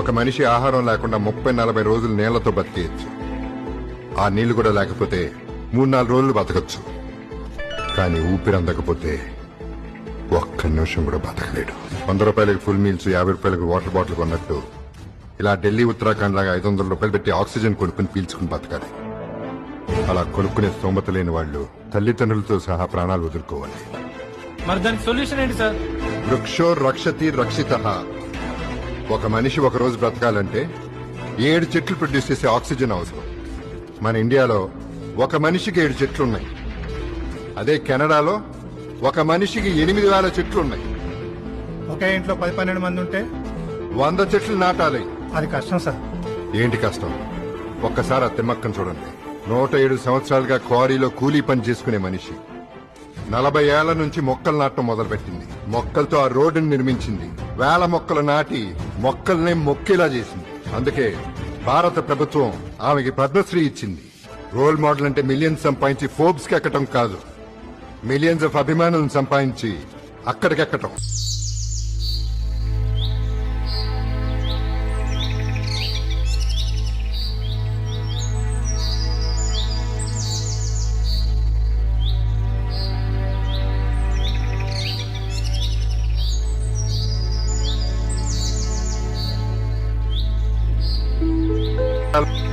ఒక మనిషి ఆహారం లేకుండా ముప్పై నలభై రోజులు నీళ్ళతో బతికేయచ్చు. ఆ నీళ్ళు కూడా లేకపోతే మూడు నాలుగు రోజులు బతకచ్చు. కానీ ఊపిరి అందకపోతే ఒక్క నిమిషం కూడా బతకలేడు. వంద రూపాయలకి ఫుల్ మీల్స్ యాభై రూపాయలకి వాటర్ బాటిల్ కొన్నట్టు ఇలా ఢిల్లీ ఉత్తరాఖండ్ లాగా ఐదు వందల రూపాయలు పెట్టి ఆక్సిజన్ కొనుక్కుని పీల్చుకుని బతకాలి. అలా కొనుక్కునే స్తోమత లేని వాళ్ళు తల్లిదండ్రులతో సహా ప్రాణాలు వదులుకోవాలి. మరి దానికి సొల్యూషన్ ఏంటి సార్? వృక్షో రక్షతి రక్షిత. ఒక మనిషి ఒక రోజు బ్రతకాలంటే ఏడు చెట్లు ప్రొడ్యూస్ చేసే ఆక్సిజన్ అవసరం. మన ఇండియాలో ఒక మనిషికి ఏడు చెట్లు ఉన్నాయి అదే కెనడాలో ఒక మనిషికి ఎనిమిది వేల చెట్లు ఉన్నాయి ఒకే ఇంట్లో పది పన్నెండు మంది ఉంటే వంద చెట్లు నాటాలి. అది కష్టం సార్. ఏంటి కష్టం? ఒక్కసారి ఆ తిమ్మక్కను చూడండి. నూట ఏడు సంవత్సరాలుగా క్వారీలో కూలీ పని చేసుకునే మనిషి. నలభై ఏళ్ళ నుంచి మొక్కలు నాటడం మొదలుపెట్టింది. మొక్కలతో ఆ రోడ్డును నిర్మించింది. వేల మొక్కలు నాటి మొక్కల్నే మొక్కేలా చేసింది. అందుకే భారత ప్రభుత్వం ఆమెకి పద్మశ్రీ ఇచ్చింది. రోల్ మోడల్ అంటే మిలియన్స్ సంపాదించి ఫోర్బ్స్కి ఎక్కటం కాదు. మిలియన్స్ ఆఫ్ అభిమానులను సంపాదించి అక్కడికెక్కటం Um.